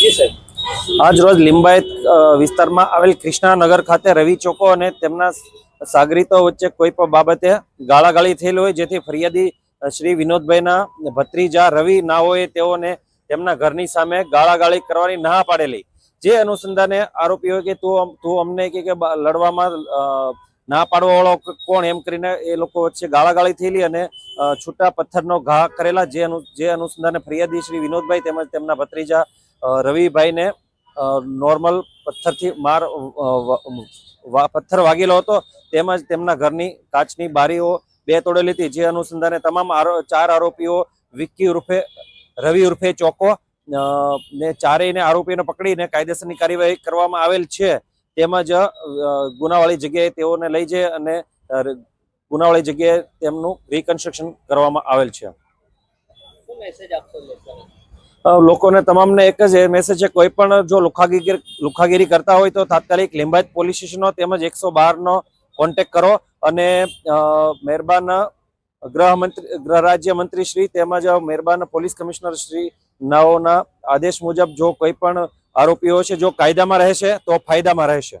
આજ રોજ લિંબાયત વિસ્તારમાં આવેલ કૃષ્ણાનગર ખાતે રવિ ચોકો અને તેમના સાગરીતો વચ્ચે કોઈ પણ બાબતે ગાળાગાળી થયેલી હોય, જેથી ફરિયાદી શ્રી વિનોદભાઈના ભત્રીજા રવિ ના હોય તેઓને તેમના ઘરની સામે ગાળાગાળી કરવાની ના પાડેલી. જે અનુસંધાને આરોપીઓ કે તું તું અમને કે લડવામાં ના પાડવા વાળો કોણ? એમ કરીને એ લોકો વચ્ચે ગાળાગાળી થયેલી અને છૂટા પથ્થરનો ઘા કરેલા. જે જે અનુસંધાને ફરિયાદી શ્રી વિનોદભાઈ તેમજ તેમના ભત્રીજા રવિભાઈને નોર્મલ પથ્થરથી માર પથ્થર વાગેલો હતો. તેમજ તેમના ઘરની કાચની બારીઓ બે તોડેલી હતી. જે અનુસંધાને તમામ ચાર આરોપીઓ વિક્કી ઉર્ફે, રવિ ઉર્ફે ચોકો ને ચારેયને આરોપીઓને પકડીને કાયદેસરની કાર્યવાહી કરવામાં આવેલ છે. તેમજ ગુનાવાળી જગ્યાએ તેઓને લઈ જઈ અને ગુનાવાળી જગ્યાએ તેમનું રિકન્સ્ટ્રક્શન કરવામાં આવેલ છે. મેસેજ આપશો? લોકોને તમામને એક જ મેસેજ છે, કોઈ પણ જો લુખાગીરી લુખાગીરી કરતા હોય તો તાત્કાલિક લિંબાયત પોલીસ સ્ટેશનનો તેમજ એકસો બારનો કોન્ટેક કરો અને મહેરબાન ગૃહમંત્રી ગૃહ રાજ્ય મંત્રી શ્રી તેમજ મહેરબાન પોલીસ કમિશનર શ્રી નાઓના આદેશ મુજબ જો કોઈ પણ આરોપીઓ છે, જો કાયદામાં રહેશે તો ફાયદામાં રહેશે.